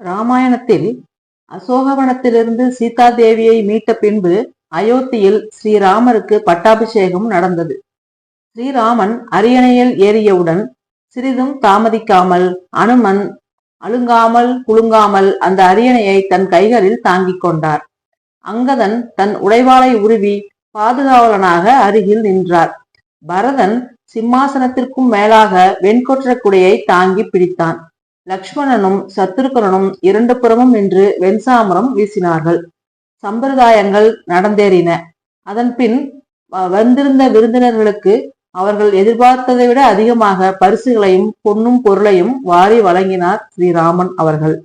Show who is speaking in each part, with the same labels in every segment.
Speaker 1: ராமாயணத்தில் அசோகவனத்திலிருந்து சீதாதேவியை மீட்ட பின்பு அயோத்தியில் ஸ்ரீராமருக்கு பட்டாபிஷேகம் நடந்தது. ஸ்ரீராமன் அரியணையில் ஏறியவுடன் சிறிதும் தாமதிக்காமல் அனுமன் அழுங்காமல் குலுங்காமல் அந்த அரியணையை தன் கைகளில் தாங்கிக் கொண்டார். அங்கதன் தன் உடைவாளை உருவி பாதுகாவலனாக அருகில் நின்றார். பரதன் சிம்மாசனத்திற்கும் மேலாக வெண்கொற்ற குடையை தாங்கி பிடித்தான். லக்ஷ்மணனும் சத்துருக்கனும் இரண்டு புறமும் நின்று வெண்சாமரம் வீசினார்கள். சம்பிரதாயங்கள் நடந்தேறின. அதன் பின் வ- வந்திருந்த விருந்தினர்களுக்கு அவர்கள் எதிர்பார்த்ததை விட அதிகமாக பரிசுகளையும் பொன்னும் பொருளையும் வாரி வழங்கினார் ஸ்ரீராமன் அவர்கள்.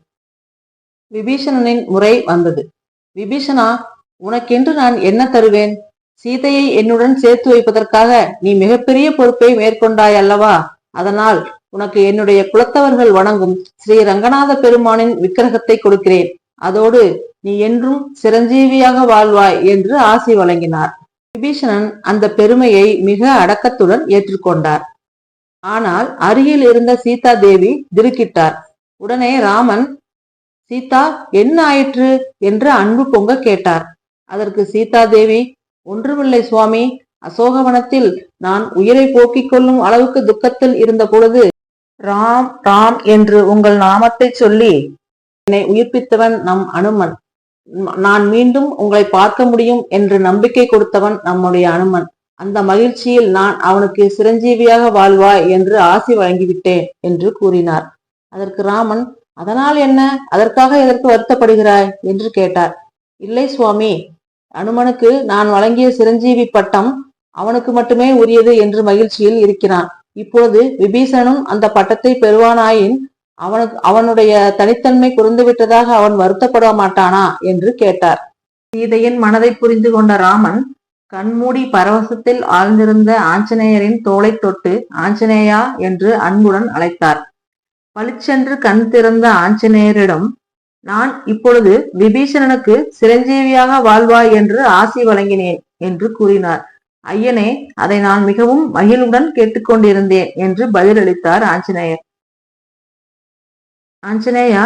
Speaker 1: விபீஷணனின் முறை வந்தது. விபீஷணா உனக்கென்று நான் என்ன தருவேன்? சீதையை என்னுடன் சேர்த்து வைப்பதற்காக நீ மிகப்பெரிய பொறுப்பை மேற்கொண்டாய் அல்லவா? அதனால் உனக்கு என்னுடைய குலத்தவர்கள் வணங்கும் ஸ்ரீ ரங்கநாத பெருமானின் விக்கிரகத்தை கொடுக்கிறேன். அதோடு நீ என்றும் சிரஞ்சீவியாக வாழ்வாய் என்று ஆசி வழங்கினார். விபீஷணன் அந்த பெருமையை மிக அடக்கத்துடன் ஏற்றுக்கொண்டார். ஆனால் அருகில் இருந்த சீதா தேவி திருக்கிட்டார் உடனே ராமன் சீதா என்ன ஆயிற்று? என்று அன்பு பொங்க கேட்டார். அதற்கு சீதா தேவி ஒன்றுமில்லை சுவாமி. அசோகவனத்தில் நான் உயிரை போக்கிக் கொள்ளும் அளவுக்கு துக்கத்தில் இருந்த பொழுது ராம் ராம் என்று உங்கள் நாமத்தை சொல்லி என்னை உயிர்ப்பித்தவன் நம் அனுமன். நான் மீண்டும் உங்களை பார்க்க முடியும் என்று நம்பிக்கை கொடுத்தவன் நம்முடைய அனுமன். அந்த மகிழ்ச்சியில் நான் அவனுக்கு சிரஞ்சீவியாக வாழ்வாய் என்று ஆசி வழங்கிவிட்டேன் என்று கூறினார். அதற்கு ராமன் அதனால் என்ன? அதற்காக எதற்கு வருத்தப்படுகிறாய்? என்று கேட்டார். இல்லை சுவாமி அனுமனுக்கு நான் வழங்கிய சிரஞ்சீவி பட்டம் அவனுக்கு மட்டுமே உரியது என்று மகிழ்ச்சியில் இருக்கிறான். இப்பொழுது விபீஷனும் அந்த பட்டத்தை பெறுவானாயின் அவனுக்கு அவனுடைய தனித்தன்மை குறைந்துவிட்டதாக அவன் வருத்தப்பட மாட்டானா? என்று கேட்டார். சீதையின் மனதை புரிந்து கொண்ட ராமன் கண்மூடி பரவசத்தில் ஆழ்ந்திருந்த ஆஞ்சநேயரின் தோலை தொட்டு ஆஞ்சநேயா என்று அன்புடன் அழைத்தார். பளிச்சென்று கண் திறந்த ஆஞ்சநேயரிடம் நான் இப்பொழுது விபீஷணனுக்கு சிரஞ்சீவியாக வாழ்வாய் என்று ஆசி வழங்கினேன் என்று கூறினார். ஐயனே அதை நான் மிகவும் மகிழ்வுடன் கேட்டுக்கொண்டிருந்தேன் என்று பதிலளித்தார் ஆஞ்சநேயர். ஆஞ்சநேயா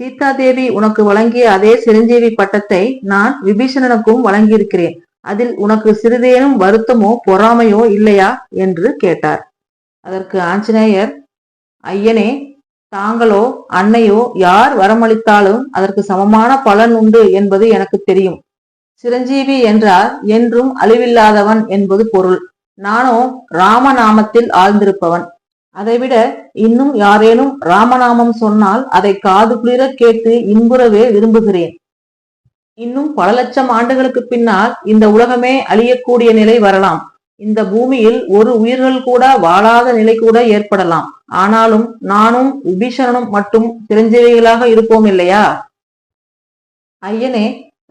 Speaker 1: சீதாதேவி உனக்கு வழங்கிய அதே சிரஞ்சீவி பட்டத்தை நான் விபீஷணனுக்கும் வழங்கியிருக்கிறேன். அதில் உனக்கு சிறிதேனும் வருத்தமோ பொறாமையோ இல்லையா? என்று கேட்டார். அதற்கு ஆஞ்சநேயர் ஐயனே தாங்களோ அன்னையோ யார் வரமளித்தாலும் அதற்கு சமமான பலன் உண்டு என்பது எனக்கு தெரியும். சிரஞ்சீவி என்றால் என்றும் அழிவில்லாதவன் என்பது பொருள். நானோ ராமநாமத்தில் ஆழ்ந்திருப்பவன். அதைவிட இன்னும் யாரேனும் ராமநாமம் சொன்னால் அதை காது குளிர கேட்டு இன்புறவே விரும்புகிறேன். இன்னும் பல லட்சம் ஆண்டுகளுக்கு பின்னால் இந்த உலகமே அழியக்கூடிய நிலை வரலாம். இந்த பூமியில் ஒரு உயிர்கள் கூட வாழாத நிலை கூட ஏற்படலாம். ஆனாலும் நானும் விபீஷணனும் மட்டும் சிரஞ்சீவிகளாக இருப்போம் இல்லையா? ஐயனே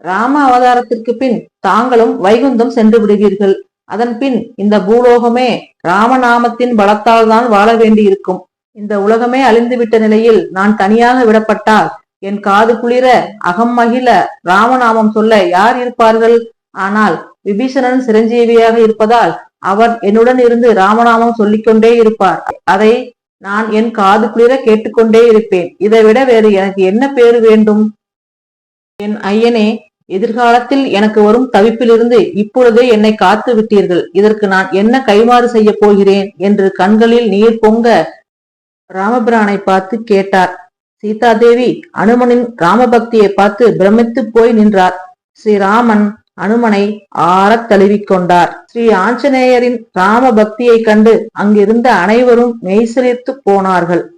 Speaker 1: ராம அவதாரத்திற்கு பின் தாங்களும் வைகுந்தம் சென்று விடுவீர்கள். அதன் பின் இந்த பூலோகமே ராமநாமத்தின் பலத்தால் தான் வாழ வேண்டியிருக்கும். இந்த உலகமே அழிந்துவிட்ட நிலையில் நான் தனியாக விடப்பட்டால் என் காது குளிர அகம் மகிழ ராமநாமம் சொல்ல யார் இருப்பார்கள்? ஆனால் விபீஷணன் சிரஞ்சீவியாக இருப்பதால் அவர் என்னுடன் இருந்து ராமநாமம் சொல்லிக்கொண்டே இருப்பார். அதை நான் என் காது குளிர கேட்டுக்கொண்டே இருப்பேன். இதை விட வேறு எனக்கு என்ன பேரு வேண்டும்? என் ஐயனே எதிர்காலத்தில் எனக்கு வரும் தவிப்பிலிருந்து இப்பொழுதே என்னை காத்து விட்டீர்கள். இதற்கு நான் என்ன கைமாறு செய்ய போகிறேன்? என்று கண்களில் நீர் பொங்க ராமபிரானை பார்த்து கேட்டார். சீதாதேவி அனுமனின் ராமபக்தியை பார்த்து பிரமித்து போய் நின்றார். ஸ்ரீராமன் அனுமனை ஆறத் தழுவிக் கொண்டார். ஸ்ரீ ஆஞ்சநேயரின் ராமபக்தியை கண்டு அங்கிருந்த அனைவரும் மெய்சிலிர்த்து போனார்கள்.